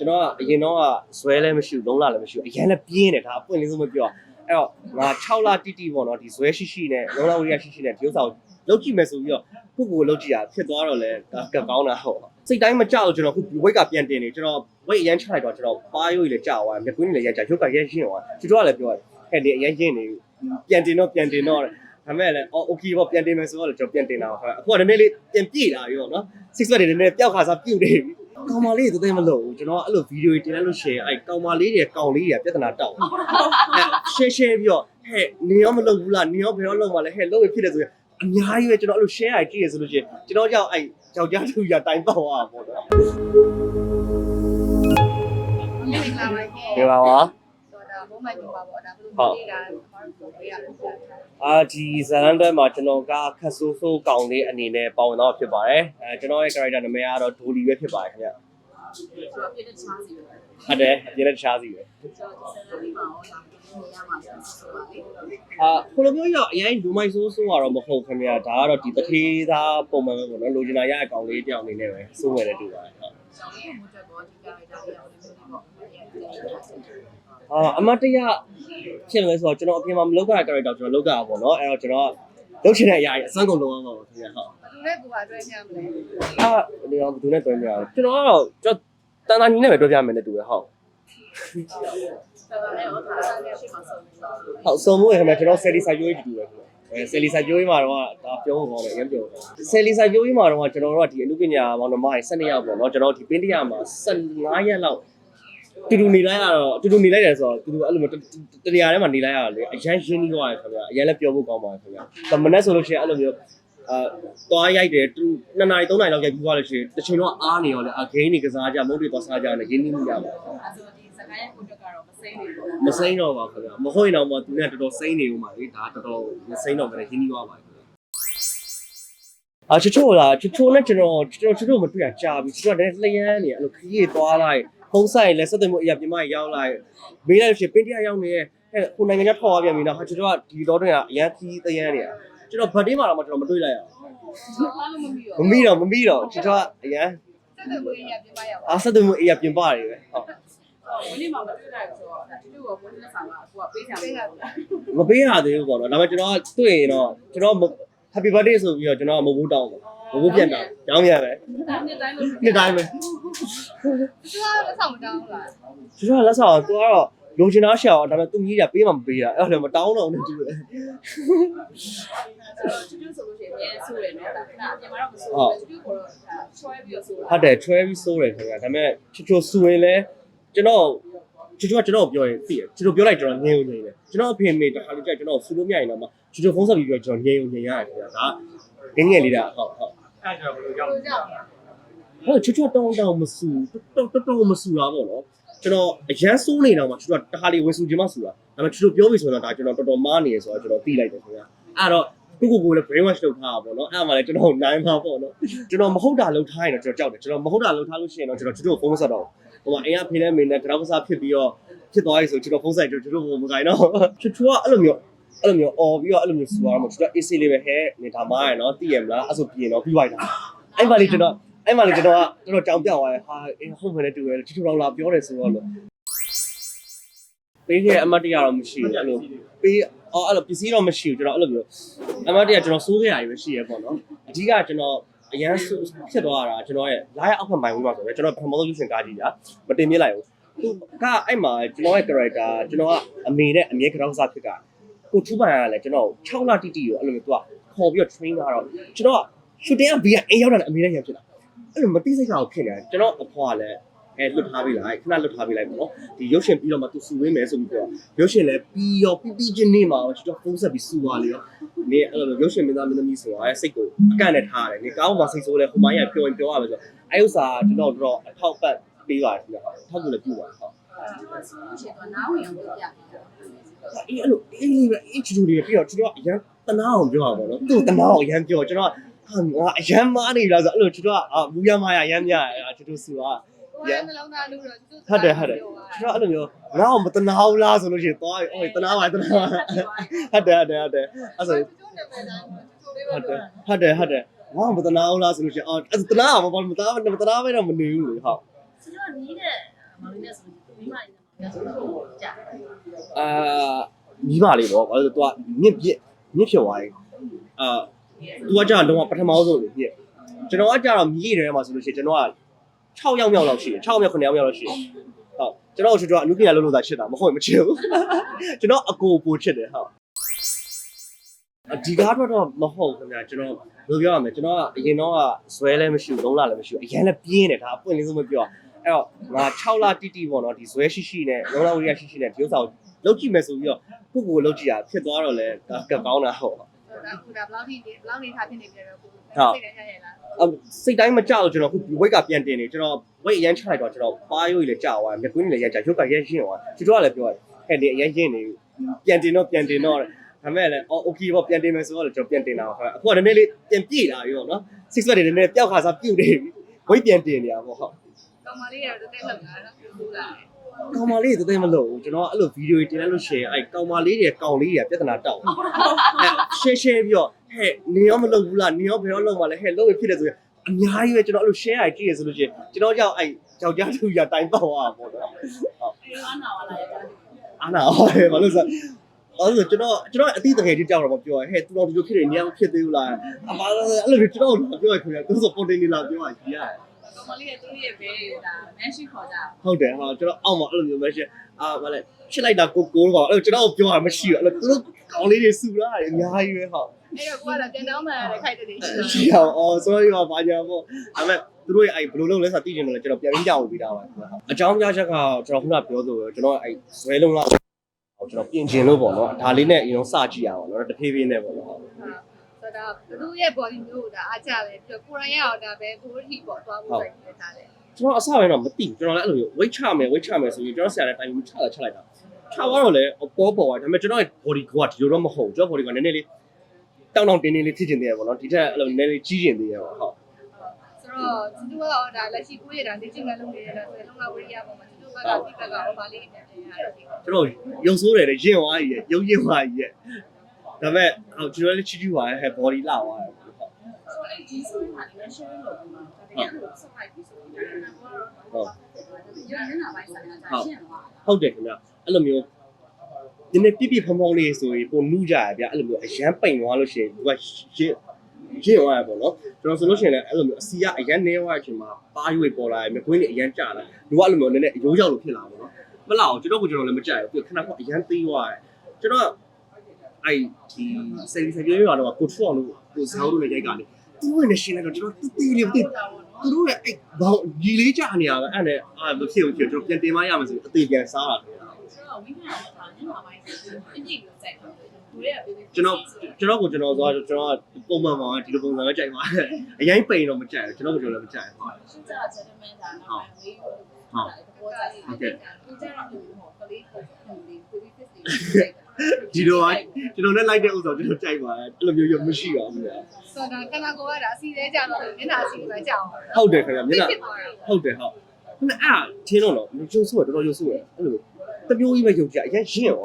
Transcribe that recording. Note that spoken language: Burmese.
ကျွန်တော်ကအရင်တော့ကဇွဲလည်းမရှိဘူးလုံးလာလည်းမရှိဘူးအရင်လည်းပြင်းတယ်ဒါအပွင့်လေးဆုံးမပြောအဲ့တော့ငါ6လတိတိပေါ့နော်ဒီဇွဲရှိရှိနဲ့လုံးလာဝိရရှိရှိနဲ့ဒီဥစ္စာကိုလောက်ကြည့်မယ်ဆိုပြီးတော့ခုကိုလောက်ကြည့်တာဖြစ်သွားတော့လဲကကောင်းတာဟုတ်စိတ်တိုင်းမကြောက်ကျွန်တော်ခု weight ကပြန်တင်နေကျွန်တော် weight အရင်ချလိုက်တော့ကျွန်တော်ပါရိုးကြီးလည်းကြောက်သွားမြက်ကွင်းကြီးလည်းရိုက်ကြရုပ်ကရိုက်ရှင်းသွားသူတို့ကလည်းပြောတယ်ဟဲ့ဒီအရင်ရှင်းနေပြန်တင်တော့ပြန်တင်တော့ဒါမဲ့လည်းအော် okay ပေါ့ပြန်တင်မယ်ဆိုတော့ကျွန်တော်ပြန်တင်တာပါအခုကနည်းနည်းလေးပြန်ပြေးလာပြီပေါ့နော် six pack တွေနည်းနည်းပျောက်ခါစားပြုတ်နေပြီ ကောင်မလေးတွေတည်းမလို့ဘူးကျွန်တော်အဲ့လိုဗီဒီယိုတင်လိုက်လို့ share အဲ့ကောင်မလေးတွေကောင်လေးတွေပြဿနာတောက်အဲ့ share share ပြီးတော့ဟဲ့နေရောမလုပ်ဘူးလားနေရောဘယ်တော့လုပ်မှာလဲဟဲ့လုပ်ရဖြစ်တယ်ဆိုရင်အများကြီးပဲကျွန်တော်အဲ့လို share အိုက်ကြည့်ရဆိုလို့ရှိရင်ကျွန်တော်ကြောင့်အဲ့ကြောက်ကြသူရတိုင်ပေါက်သွားတာပေါ့နော်မင်္ဂလာပါ ခင်ဒီပါပါဆိုတော့ဘုံမိုက်ပြပါပေါ့ဒါဘယ်လိုလေးတာဘာလို့ပုံပေးရလဲဆိုတော့အာဒီဇလန်တဲ့မှာကျွန်တော်ကခက်ဆိုးဆိုးကောင်လေးအနေနဲ့ပေါဝင်တော့ဖြစ်ပါတယ်အဲကျွန်တော်ရဲ့ character နာမည်ကတော့ဒိုလီပဲဖြစ်ပါတယ်ခင်ဗျဆိုတော့ပြည့်တဲ့ချားစီပဲဟုတ်တယ်အပြည့်နဲ့တခြားစီပဲဆိုတော့ဒီစနေမှာဟောလာနေရမှာဆိုတော့လေအာဟိုလိုမျိုးရအရင်လူမိုက်ဆိုးဆိုးကတော့မဟုတ်ခင်ဗျာဒါကတော့ဒီတထေးသားပုံမှန်ပဲပေါ့နော်လိုချင်တာရအကောင်လေးတယောက်အနေနဲ့ပဲစိုးဝယ်နေတူပါတယ်ဟုတ် ဆောင်းရဲ့မူတက်ပေါ်ဒီကရိုက်တာလေးအောင်လေးမျိုးပေါ့ရဲ့တဲ့အာအမတ်တရဖြစ်မလဲဆိုတော့ကျွန်တော်အပြင်မှာမလုပ်ကြတဲ့ character ကျွန်တော်လုပ်ကြတာပေါ့နော်အဲ့တော့ကျွန်တော်လုပ်ချင်တဲ့အရာကြီးအစမ်းကုန်လုံးအောင်ပါခင်ဗျာဟုတ်ဘယ်လိုလဲကိုပါတွဲညမလဲအာဒီအောင်ဘယ်သူနဲ့တွဲမရအောင်ကျွန်တော်ကတော့ကျွန်တော်တန်တာညီနဲ့ပဲတွဲပြမယ်နဲ့တူတယ်ဟုတ်ဆိုတော့လည်းဟောထားတာလည်းရှိမှဆုံးနေတော့ဟုတ်စုံမို့ရခင်ဗျာကျွန်တော်ဆယ်လီစာကျိုးကြီးတူတယ်ခင်ဗျာအဲဆယ်လီစာကျိုးကြီးမှာတော့ဒါပြောဖို့ကောင်းတယ်အရင်ပြောတယ်ဆယ်လီစာကျိုးကြီးမှာတော့ကျွန်တော်တို့ကဒီအမှုပညာမောင်နှမတွေ12ယောက်ပေါ့နော်ကျွန်တော်ဒီပင်းတရမှာ15ရက်လောက် တူတူနေလိုက်ရတော့တူတူနေလိုက်တယ်ဆိုတော့တူတူအဲ့လိုမျိုးတနေရာထဲမှာနေလိုက်ရတော့လေအရန်ရှင်းပြီးသွားတယ်ခင်ဗျာအရန်လည်းပြောဖို့ကောင်းပါတယ်ခင်ဗျာဒါမနေ့ဆိုလို့ရှိရင်အဲ့လိုမျိုးအာသွားရိုက်တယ်တူ2နာရီ3နာရီလောက်ရိုက်ပြီးသွားလို့ရှိရင်တစ်ချိန်တော့အားနေရောလေအဂိမ်းနေကစားကြမုတ်တွေသွားစားကြတယ်ရင်းနှီးမှုရပါတယ်အဲဆိုဒီစကိုင်းရဲ့ကိုတက်ကတော့မစိမ့်နေဘူးမစိမ့်တော့ပါခင်ဗျာမဟုတ်ရင်တော့မှသူနဲ့တော်တော်စိမ့်နေဦးမှာလေဒါတော်တော်မစိမ့်တော့ကြတယ်ရင်းနှီးသွားပါခင်ဗျာ အာချစ်ချိုလားချစ်ချိုနဲ့ကျွန်တော်ကျွန်တော်ချစ်ချိုမတွေ့ရကြာပြီချစ်ချိုကလည်းလျန်းနေအဲ့လိုခရီးသွားလိုက်ဖုံးဆိုင်လဲဆက်သွယ်မှုအရာပြမရောက်လိုက်မေးလိုက်လို့ရှိရင်ပင်းတရရောက်နေရဲ့ဟဲ့ခုနိုင်ငံခြားထောက်ရပြန်ပြီနော်ဟာချစ်ချိုကဒီတော့တွင်ကအရန်ခီးသယန်းနေတာကျွန်တော်ဗတ်တေးမှာတော့ကျွန်တော်မတွေ့လိုက်ရဘာလို့မမီရောဘူးမမီတော့မမီတော့ချစ်ချိုကအရန်တက်တဲ့ကိုရပြမရပါအားဆက်သွယ်မှုအရာပြင်ပတွေပဲဟုတ်ဘူးဒီမှာမတွေ့နိုင်ဘူးဆိုတော့ဒါတူတူကဘုန်းကြီးလက်ဆောင်ကအခုကပေးချင်ပေးတာမပေးရသေးဘူးပေါ့နော်ဒါပေမဲ့ကျွန်တော်ကတွေ့ရင်တော့ကျွန်တော် happy birthday ဆိုပြီးတော့ကျွန်တော်မဟုတ်ဘူးတောင်းပါမဟုတ်ပြန်တာရောင်းရပဲနှစ်တိုင်းလို့နှစ်တိုင်းပဲသူကလက်ဆောင်မတောင်းဘူးလားကျွန်တော်လက်ဆောင်သူကတော့လိုချင်တာရှာအောင်ဒါပေမဲ့သူကြီးကပေးမှမပေးတာအဲ့ဒါလည်းမတောင်းတော့ဘူးတူတယ်ဆိုတော့တူတူဆိုလို့ရှိရင်အများဆိုရနော်ဒါခဏပြန်มาတော့မဆိုဘူးတူတူကတော့ချွဲပြီးတော့ဆိုဟုတ်တယ်ထွဲပြီးစိုးတယ်ခင်ဗျာဒါပေမဲ့ချစ်ချိုဆူရင်လည်းကျွန်တော် ချစ်ချိုကကျွန်တော်ပြောရင်သိတယ်ချစ်ချိုပြောလိုက်ကျွန်တော်ငြင်းဦးငြင်းတယ်ကျွန်တော်အဖေမေတခါလေးကြိုက်ကျွန်တော်ဆူလို့မရရင်တော့မှချစ်ချိုဖုန်းဆက်ပြီးပြောကျွန်တော်ငြင်းဦးငြင်းရတယ်ခင်ဗျာဒါငင်းငယ်လေးတာဟုတ်ဟုတ်အဲ့ဒါဘယ်လိုကြောက်ဆိုကြအောင်ဟဲ့ချွတ်ချွတ်တောင်းတောင်းမဆူတော်တော်တော်မဆူတာပေါ့နော်ကျွန်တော်အရန်စိုးနေတော့မှချွတ်ချွတ်တခါလေးဝင်ဆူခြင်းမဆူတာဒါပေမဲ့ချွတ်ချွတ်ပြောပြီဆိုတော့ဒါကျွန်တော်တော်တော်မားနေရဆိုတော့ကျွန်တော်သိလိုက်တယ်ခင်ဗျာအဲ့တော့ကိုကိုကိုလည်း brain wash လုပ်ထားတာပေါ့နော်အဲ့ဒါမှလည်းကျွန်တော်နိုင်မှာပေါ့နော်ကျွန်တော်မဟုတ်တာလုပ်ထားရင်တော့ကျွန်တော်ကြောက်တယ်ကျွန်တော်မဟုတ်တာလုပ်ထားလို့ရှိရင်တော့ကျွန်တော်ချွတ်ချွတ်ဖုန်းဆက်တော့ ဟိုမှာအိမ်ကဖေးနဲ့မင်းနဲ့ကြောက်ကစားဖြစ်ပြီးတော့ဖြစ်သွားပြီဆိုကျွန်တော်ဖုန်းဆက်ကျွန်တော်ချွတ်ချွတ်မကိုင်တော့ချွတ်ချွတ်ကအဲ့လိုမျိုးအဲ့လိုမျိုးអော်ပြီးတော့အဲ့လိုမျိုးဆူရမှာကျွန်တော် AC လေးပဲဟဲ့နေတာမားရနော်သိရမလားအဲ့ဆိုပြင်တော့ပြီးသွားတာအဲ့ပါလေကျွန်တော်အဲ့မှာလေကျွန်တော်ကတော်တော်ကြောင်ပြောက်သွားတယ်ဟာအင်းဟုတ်မှလည်းတူတယ်ချစ်ချူတော်လာပြောတယ်ဆိုတော့လို့ပေးခဲ့အမတ်တရတော့မရှိဘူးအဲ့လိုပေးအော်အဲ့လိုပစ္စည်းတော့မရှိဘူးကျွန်တော်အဲ့လိုမျိုးအမတ်တရကျွန်တော်စိုးခဲ့ရည်ပဲရှိရပေါ့နော်အဓိကကျွန်တော် အရန်ဖြစ်သွားတာကျွန်တော်ရဲ့လာရအောက်ဖက်မိုင်းဝေးမှာဆိုတော့ကျွန်တော်ပထမဆုံးလူရှင်ကားကြီးညာမတင်မြစ်လိုက်ဘူးသူကအဲ့မှာကျွန်တော်ရဲ့ character ကျွန်တော်ကအမေနဲ့အမြဲကြောက်စားဖြစ်ကကိုထူးပန်ကလည်းကျွန်တော်6လတိတိကိုအဲ့လိုမျိုးသူကခေါ်ပြီးတော့ train လာတော့ကျွန်တော်က shooting ကဘေးကအိမ်ရောက်တာလည်းအမေနဲ့ရံဖြစ်လာအဲ့လိုမသိစိတ်ကောင်ဖြစ်နေတယ်ကျွန်တော်အဖွာလည်း အဲလွတ်ထားပေးလိုက်ခဏလွတ်ထားပေးလိုက်ပေါ့နော်ဒီရုပ်ရှင်ပြီးတော့မှသူစူဝင်းမယ်ဆိုပြီးပြောရုပ်ရှင်လည်းပြီးရောပြီးပြီးချင်းနေမှာကျွန်တော်ဖုန်းဆက်ပြီးစူသွားလေရောနေအဲ့လိုရုပ်ရှင်မင်းသားမင်းသမီးဆိုတာအဲစိတ်ကိုအကန့်နဲ့ထားရတယ်နေကောင်းမှစိတ်ဆိုးလဲဟိုမိုင်းရပြောရင်ပြောရမယ်ဆိုအဲဥစ္စာကျွန်တော်တော့အထောက်ပတ်ပေးပါတယ်ခင်ဗျထောက်ကူလည်းပြုပါတယ်ဟုတ်ဆိုလို့ရှိရင်တော့နားဝင်အောင်လုပ်ပြပြီးတော့အေးအဲ့လိုအေးလေးပဲအေးချူချူလေးပြီးတော့ကျွန်တော်အရန်တနာအောင်ပြောတာပေါ့နော်သူ့တနာအောင်အရန်ပြောကျွန်တော်ဟာငါအရန်မားနေလားဆိုအဲ့လိုကျွန်တော်အာမူရမားရအရန်များရချူချူစူอ่ะ ကိုယ်ကနှလုံးသားလူတော့သူဟုတ်တယ်ဟုတ်တယ်ကျွန်တော်အဲ့လိုမျိုးငါ့ကိုမတနာဘူးလားဆိုလို့ရှိရင်သွားပြီအော်တနာပါတနာပါဟုတ်တယ်ဟုတ်တယ်ဟုတ်တယ်အဲ့ဆိုသူနာမည်သားသူလေးပါဟုတ်တယ်ဟုတ်တယ်ဟုတ်တယ်ငါ့ကိုမတနာဘူးလားဆိုလို့ရှိရင်အော်တနာပါဘာမတနာမတနာပဲတော့မနေဘူးလေဟုတ်ကျွန်တော်နီးတဲ့မောင်လေးနဲ့ဆိုရင်မိမလေးနဲ့ဆိုတော့ကြာအာမိမလေးပေါ့ဘာလို့လဲသူကမြင့်ပြစ်မြင့်ဖြစ်သွားတယ်အာသူကကြာလုံးဝပထမဆုံးလေပြစ်ကျွန်တော်ကကြာတော့မြည်တယ်ထဲမှာဆိုလို့ရှိရင်ကျွန်တော်က 6ယောက်မြောက်လောက်ရှိတယ်6ယောက်မြောက်9ယောက်မြောက်လောက်ရှိတယ်ဟုတ်ကျွန်တော်တို့ကျွန်တော်အနုပညာလုံးလို့သာချစ်တာမဟုတ်ရင်မချစ်ဘူးကျွန်တော်အကိုပိုချစ်တယ်ဟုတ်အဒီကားတော့တော့မဟုတ်ခင်ဗျာကျွန်တော်ဘယ်လိုပြောရမလဲကျွန်တော်ကအရင်တော့ကဇွဲလည်းမရှိဘူးလုံးလာလည်းမရှိဘူးအရင်လည်းပြင်းတယ်ဒါအပွင့်လေးဆုံးမပြောအဲ့တော့ငါ6လတိတိပေါ့နော်ဒီဇွဲရှိရှိနဲ့လုံးလာဝိရရှိရှိနဲ့ဒီဥစ္စာကိုလုပ်ကြည့်မယ်ဆိုပြီးတော့ကိုကိုလုပ်ကြည့်တာဖြစ်သွားတော့လဲဒါကကောင်းတာဟုတ်ဒါကူဒါဘလောက်ထိဘလောက်နေထားဖြစ်နေပြီလဲကိုဟုတ်စိတ်တိုင်းရရလားအ စိတ်တိုင်းမကြောက်ကျွန်တော်အခု weight ကပြန်တင်နေကျွန်တော် weight အရန်ချလိုက်တော့ကျွန်တော်ပါရိုးကြီးလည်းကြောက်သွားမြက်ကွင်းကြီးလည်းရန်ကြောက်ရုပ်ကရန်ရှင်းသွားသူတို့ကလည်းပြောတယ်ဟဲ့ဒီအရန်ရှင်းနေပြန်တင်တော့ပြန်တင်တော့ဒါမဲ့လည်း okay ပေါ့ပြန်တင်မယ်ဆိုတော့ကျွန်တော်ပြန်တင်တာပါအခုကနည်းနည်းလေးပြန်ပြေးလာပြီပေါ့နော် six pack တွေနည်းနည်းပျောက်ခါစားပြုတ်နေပြီ weight ပြန်တင်နေရပါဟုတ်ကောင်မလေးရတော့တက်လှုပ်လာတော့ပြူလာတယ် ကောင်မလေးတွေတည်းမလို့ကျွန်တော်အဲ့လိုဗီဒီယိုတွေတင်လိုက်လို့ရှိရင်အဲ့ကောင်မလေးတွေကောင်လေးတွေပြဿနာတောက်အဲ့ရှယ်ရှယ်ပြီးတော့ဟဲ့နေရောမလုပ်ဘူးလားနေရောဘယ်တော့လုပ်မှလဲဟဲ့လုပ်ရဖြစ်တယ်ဆိုရင်အများကြီးပဲကျွန်တော်အဲ့လို share ရကြည့်ရဆိုလို့ရှိရင်ကျွန်တော်ကြောက်အဲ့ကြောက်ကြသူရတိုင်းပေါ့ဟာပေါ့နော်အဲ့တော့အနာဝလာရတာအာနာဟောတယ်ဘာလို့ဆိုအဲ့လိုကျွန်တော်ကျွန်တော်အတိတ်တကယ်ကြီးကြောက်တော့ပြောရဲဟဲ့သူတော်ဒီလိုဖြစ်နေနေရာမဖြစ်သေးဘူးလားအမအဲ့လိုကျွန်တော်ပြောရခင်ဗျာသူဆိုပုံတင်နေလာပြောရကြီးရတယ် ကောင်မလေးရဲ့သူ့ရဲ့ဘေးဒါမန်ရှိခေါ်ကြဟုတ်တယ်ဟာကျွန်တော်အောက်မှာအဲ့လိုမျိုးပဲရှင်အာဘာလဲချစ်လိုက်တာကိုကိုတော့အဲ့လိုကျွန်တော်ပြောရမရှိဘူးအဲ့လိုသူတို့ကောင်းလေးတွေစုလာတယ်အများကြီးပဲဟုတ်အဲ့တော့ကိုကတော့ပြန်တောင်းမှလည်းခိုက်တဲ့နေရှိရှိအောင်အော် sorry ပါဘာညာပေါ့ဒါပေမဲ့သူတို့ရဲ့အဲ့ဘယ်လိုလုပ်လဲဆိုတာသိချင်တယ်လေကျွန်တော်ပြန်ပြီးကြောက်ပြီးသားပါအကြောင်းပြချက်ကကျွန်တော်ခုနပြောသလိုပဲကျွန်တော်အဲ့ဇွဲလုံးလောက်ကျွန်တော်ပြင်ကျင်လို့ပေါ့နော်ဒါလေးနဲ့အရင်စကြည့်ရအောင်နော်တဖြည်းဖြည်းနဲ့ပေါ့နော် ဆိုတော့သူ့ရဲ့ body မျိုးဒါအားကြတယ်ပြီးတော့ကိုရိုင်းရအောင်ဒါပဲကိုရီပေါ့သွားဖို့ပဲနေတာလေကျွန်တော်အစပိုင်းတော့မသိဘူးကျွန်တော်လည်းအဲ့လိုမျိုး weight ချမယ် weight ချမယ်ဆိုရင်ကျွန်တော်ဆရာလည်းတိုင်ပြီးချလာချလိုက်တာချသွားတော့လေပေါ်ပေါ်သွားဒါပေမဲ့ကျွန်တော်ရဲ့ body ကဒီလိုတော့မဟုတ်ကျွန်တော် body ကနည်းနည်းလေးတောင်းတောင်းတင်းတင်းလေးဖြစ်ကျင်သေးရပေါ့နော်ဒီထက်အဲ့လိုနည်းနည်းလေးကြီးကျင်သေးရပေါ့ဟုတ်ဆိုတော့သူတို့ကတော့ဒါလက်ရှိကိုရတာလေ့ကျင့်မဲ့လုပ်နေတယ်ဆိုရင်လုံးဝဝိရိယပုံမှာသူတို့ဘက်ကဒီဘက်ကဟောပါလေးနဲ့ပြင်ရတယ်ဒီကျွန်တော်ရုံဆိုးတယ်လေရင်သွားကြီးရဲ့ရုံရင်သွားကြီးရဲ့ ဒါပေမဲ့ဟိုကျွန်တော်လည်းချီချူပါရဲ့ဟဲ့ body လာသွားတယ်ဟုတ်ဆိုတော့အဲ့ဒီဆိုရင်ဟာလည်း share လုပ်ပြီးတော့ဒါတကယ်လို့ subscribe ပြီးဆိုရင်ဒါကတော့ရုံးနေတာပိုင်းဆိုင်ရာကြာရှင်းသွားတာဟုတ်တယ်ခင်ဗျအဲ့လိုမျိုးဒီနေ့ပြပြဖုံဖုံလေးဆိုရင်ပုံနူးကြရဗျအဲ့လိုမျိုးအရန်ပိန်သွားလို့ရှိရင်သူကရှင်းရင့်သွားရပေါ့နော်ကျွန်တော်ဆိုလို့ရှိရင်လည်းအဲ့လိုမျိုးအစီကအရန်နေသွားတဲ့အချိန်မှာပါရွေပေါ်လာတယ်မြကွင်းတွေအရန်ကျလာလူကအဲ့လိုမျိုးနည်းနည်းအယိုးရောက်လို့ဖြစ်လာပေါ့နော်မလားအောင်ကျွန်တော်ကကျွန်တော်လည်းမကြိုက်ဘူးပြီးခဏကအရန်သေးသွားတယ်ကျွန်တော် အဲ့ဒီစိတ်စိတ်ပြောရတော့ကိုထွန်းလို့ကိုဇောင်းလို့လည်းရိုက်ကလေသူတို့နဲ့ရှင်းလိုက်တော့ကျွန်တော်တီးတီးလေးတိသူတို့ရဲ့အဲ့ဘောင်ညီလေးကြနေရပဲအဲ့နဲ့အာမဖြစ်ဘူးဖြစ်ကျွန်တော်ပြန်တင်မရမယ်ဆိုအသေးပြန်စားတာတယ်ဆိုတော့ဝိညာဉ်ကညနာပိုင်းဆိုရင်အကြည့်လို့စိုက်တယ်သူရဲ့ကျွန်တော်ကျွန်တော်ကိုကျွန်တော်ဆိုတော့ကျွန်တော်ကပုံမှန်ပါဒီလိုပုံစံပဲကြိုက်ပါတယ်အရင်ပိန်တော့မကြိုက်ဘူးကျွန်တော်ကိုကျွန်တော်လည်းမကြိုက်ဘူးရှင်းကြ gentleman ဒါနောက်ပိုင်းလေးကိုဟုတ်ပေါ်ကြတယ်သူကြတော့ဟိုကလေးကိုလေးကို လေးဖြစ်နေတယ်ဒီလိုကကျွန်တော်နဲ့လိုက်တဲ့ဥစ္စာကျွန်တော်ကြိုက်ပါတယ်အဲ့လိုမျိုးရမရှိပါဘူးဗျာဆိုတော့ကနကောကဒါအစီသေးကြတော့မျက်နှာအစီပဲကြောက်ဟုတ်တယ်ခင်ဗျမျက်နှာဖြစ်သွားတာဟုတ်တယ်ဟုတ်ခုနအဲ့ချင်းတော့တော့ရုပ်ဆူရတော်တော်ရုပ်ဆူရအဲ့လိုတမျိုးကြီးပဲရုပ်ကြအရင်ရှင်းရော